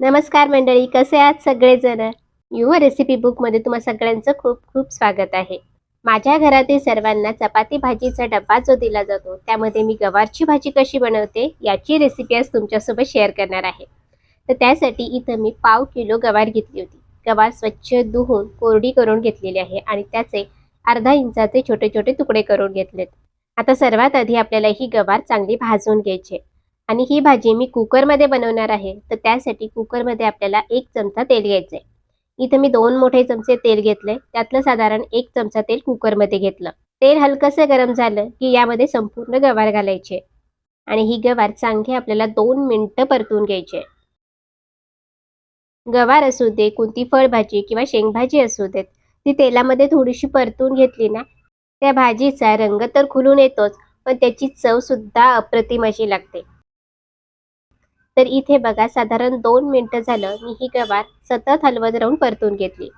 नमस्कार मंडळी कसे आहात सगळेजण? युवा रेसिपी बुकमध्ये तुम्हा सगळ्यांचं खूप खूप स्वागत आहे. माझ्या घरातील सर्वांना चपाती भाजीचा डब्बा जो दिला जातो त्यामध्ये मी गवारची भाजी कशी बनवते याची रेसिपी आज तुमच्यासोबत शेअर करणार आहे. तर त्यासाठी इथं मी पाव किलो गवार घेतली होती. गवार स्वच्छ धुवून कोरडी करून घेतलेली आहे आणि त्याचे अर्धा इंचाचे छोटे छोटे तुकडे करून घेतलेत. आता सर्वात आधी आपल्याला ही गवार चांगली भाजून घ्यायची आणि ही भाजी मी कुकरमध्ये बनवणार आहे. तर त्यासाठी कुकरमध्ये आपल्याला एक चमचा तेल घ्यायचंय. इथं मी दोन मोठे चमचे तेल घेतले त्यातलं साधारण एक चमचा तेल कुकरमध्ये घेतलं. तेल हलकंसं गरम झालं की यामध्ये संपूर्ण गवार घालायचे. आणि ही गवार चांगली आपल्याला दोन मिनिटं परतून घ्यायचे गवार असू दे कोणती फळभाजी किंवा शेंगभाजी असू देत ती तेलामध्ये थोडीशी परतून घेतली ना त्या भाजीचा रंग तर खुलून येतोच पण त्याची चव सुद्धा अप्रतिम अशी लागते. तर इथे बघा साधारण दोन मिनटं झालं मी ही गवार सतत हलवत राहून परतून घेतली.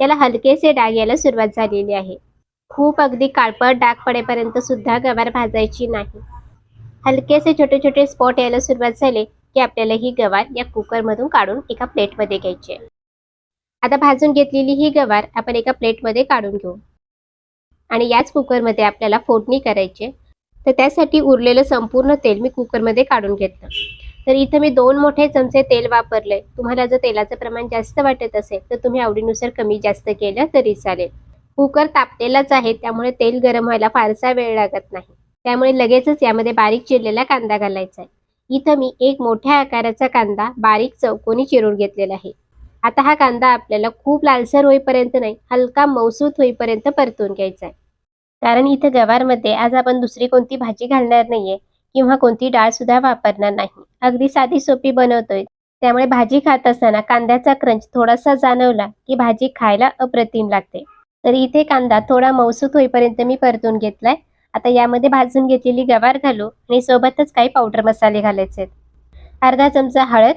याला हलकेसे डाग यायला सुरुवात झालेली आहे. खूप अगदी काळपट डाग पडेपर्यंत सुद्धा गवार भाजायची नाही. हलकेसे छोटे छोटे स्पॉट यायला सुरुवात झाले की आपल्याला ही गवार या कुकरमधून काढून एका प्लेटमध्ये घ्यायची आता भाजून घेतलेली ही गवार आपण एका प्लेटमध्ये काढून घेऊ. आणि याच कुकरमध्ये आपल्याला फोडणी करायची तर त्यासाठी उरलेलं संपूर्ण तेल मी कुकरमध्ये काढून घेतलं. तर इथं मी दोन मोठे चमचे तेल वापरले तुम्हाला जर तेलाचं प्रमाण जास्त वाटत असेल तर तुम्ही आवडीनुसार कमी जास्त केलं तरी चालेल. कुकर तापलेलाच आहे त्यामुळे तेल गरम व्हायला फारसा वेळ लागत नाही. त्यामुळे लगेचच यामध्ये बारीक चिरलेला कांदा घालायचा आहे. इथं मी एक मोठ्या आकाराचा कांदा बारीक चौकोनी चिरून घेतलेला आहे. आता हा कांदा आपल्याला खूप लालसर होईपर्यंत नाही हलका मौसूत होईपर्यंत परतून घ्यायचा आहे. कारण इथं गवारमध्ये आज आपण दुसरी कोणती भाजी घालणार नाहीये किंवा कोणती डाळ सुद्धा वापरणार नाही. अगदी साधी सोपी बनवतोय. त्यामुळे भाजी खात असताना कांद्याचा क्रंच थोडासा जाणवला की भाजी खायला अप्रतिम लागते. तर इथे कांदा थोडा मौसूत होईपर्यंत मी परतून घेतलाय. आता यामध्ये भाजून घेतलेली गवार घालू आणि सोबतच काही पावडर मसाले घालायचे. अर्धा चमचा हळद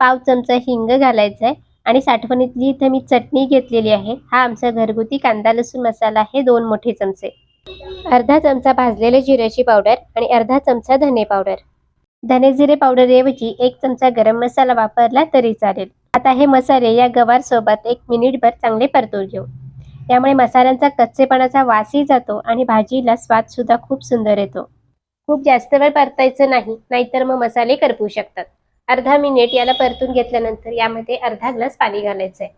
पाव चमचा हिंग घालायचा आहे आणि साठवणीतली इथे मी चटणी घेतलेली आहे. हा आमचा घरगुती कांदा लसूण मसाला आहे दोन मोठे चमचे. अर्धा चमचा भाजलेले जिऱ्याची पावडर आणि अर्धा चमचा धने पावडर. धने जिरे पावडर ऐवजी एक चमचा गरम मसाला वापरला तरी चालेल. आता हे मसाले या गवार सोबत एक मिनिटभर चांगले परतून घेऊ. त्यामुळे मसाल्यांचा कच्चेपणाचा वासही जातो आणि भाजीला स्वाद सुद्धा खूप सुंदर येतो. खूप जास्त वेळ परतायचं नाही नाहीतर मग मसाले करपू शकतात. अर्धा मिनिट याला परतून घेतल्यानंतर यामध्ये अर्धा ग्लास पाणी घालायचं आहे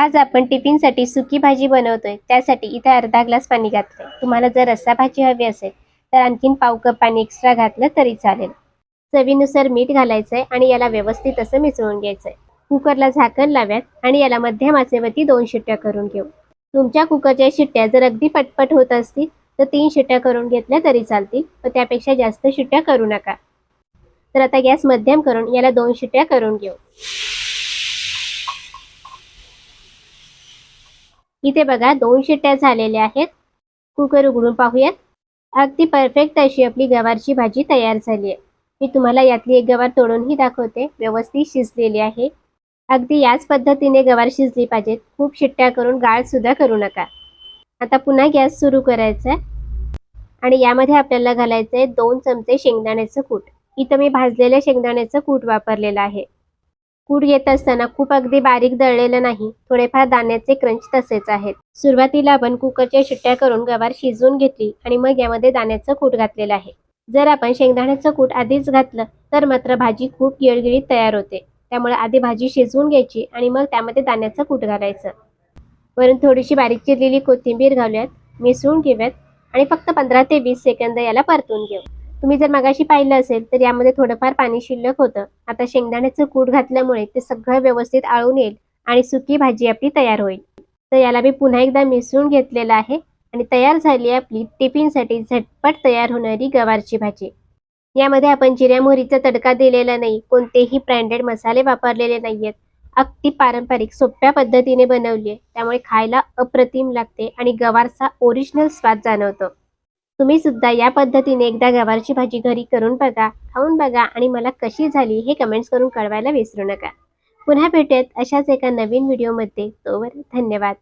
आज आपण टिफिनसाठी सुकी भाजी बनवतोय. त्यासाठी इथे अर्धा ग्लास पाणी घातलंय. तुम्हाला जर रस्सा भाजी हवी असेल तर आणखीन पाव कप पाणी एक्स्ट्रा घातलं तरी चालेल. चवीनुसार मीठ घालायचंय आणि याला व्यवस्थित असं मिसळून घ्यायचंय. कुकरला झाकण लाव्यात आणि याला मध्यम आचेवरती दोन शिट्ट्या करून घेऊ. तुमच्या कुकरच्या शिट्ट्या जर अगदी पटपट होत असतील तर तीन शिट्ट्या करून घेतल्या तरी चालतील. पण त्यापेक्षा जास्त शिट्ट्या करू नका. तर आता गॅस मध्यम करून याला दोन शिट्ट्या करून घेऊ. इथे बघा दोन शिट्ट्या झालेल्या आहेत. कुकर उघडून पाहूयात. अगदी परफेक्ट अशी आपली गवारची भाजी तयार झाली आहे. मी तुम्हाला यातली एक गवार तोडूनही दाखवते. व्यवस्थित शिजलेली आहे. अगदी याच पद्धतीने गवार शिजली पाहिजेत. खूप शिट्ट्या करून गाळ सुद्धा करू नका. आता पुन्हा गॅस सुरू करायचा आणि यामध्ये आपल्याला घालायचं आहे दोन चमचे शेंगदाण्याचं कूट. इथं मी भाजलेल्या शेंगदाण्याचं कूट वापरलेलं आहे. कूट येत असताना खूप अगदी बारीक दळलेलं नाही थोडेफार दाण्याचे क्रंच तसेच आहेत. सुरुवातीला आपण कुकरच्या शिट्ट्या करून गवार शिजवून घेतली आणि मग यामध्ये दाण्याचं कूट घातलेलं आहे. जर आपण शेंगदाण्याचं कूट आधीच घातलं तर मात्र भाजी खूप गिळगिळीत तयार होते. त्यामुळे आधी भाजी शिजवून घ्यायची आणि मग त्यामध्ये दाण्याचं कूट घालायचं. वरून थोडीशी बारीक चिरलेली कोथिंबीर घालूयात मिसळून घेऊयात आणि फक्त पंधरा ते वीस सेकंद याला परतून घेऊ. तुम्ही जर मगाशी पाहिलं असेल तर यामध्ये थोडंफार पाणी शिल्लक होतं. आता शेंगदाण्याचं कूट घातल्यामुळे ते सगळं व्यवस्थित आळून येईल आणि सुकी भाजी आपली तयार होईल. तर याला मी पुन्हा एकदा मिसळून घेतलेलं आहे आणि तयार झाली आपली टिफिनसाठी झटपट तयार होणारी गवारची भाजी. यामध्ये आपण जिऱ्या मोहरीचा तडका दिलेला नाही कोणतेही ब्रँडेड मसाले वापरलेले नाहीयेत. अगदी पारंपरिक सोप्या पद्धतीने बनवली आहे. त्यामुळे खायला अप्रतिम लागते आणि गवारचा ओरिजिनल स्वाद जाणवतो. तुम्ही सुद्धा या पद्धतीने एकदा गवारची भाजी घरी करून बघा खाऊन बघा आणि मला कशी झाली हे कमेंट्स करून कळवायला विसरू नका. पुन्हा भेटेत अशाच एका नवीन व्हिडिओमध्ये तोवर धन्यवाद.